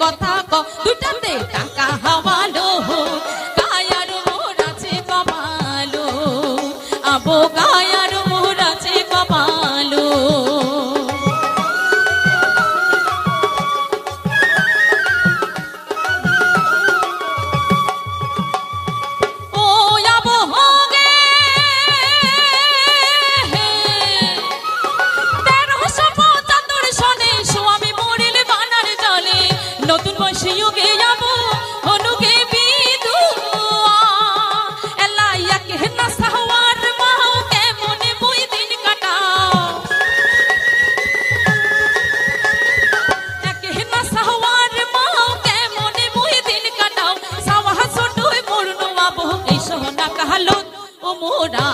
কথা ক দুইটাতে টাকা হাওয়া పోడా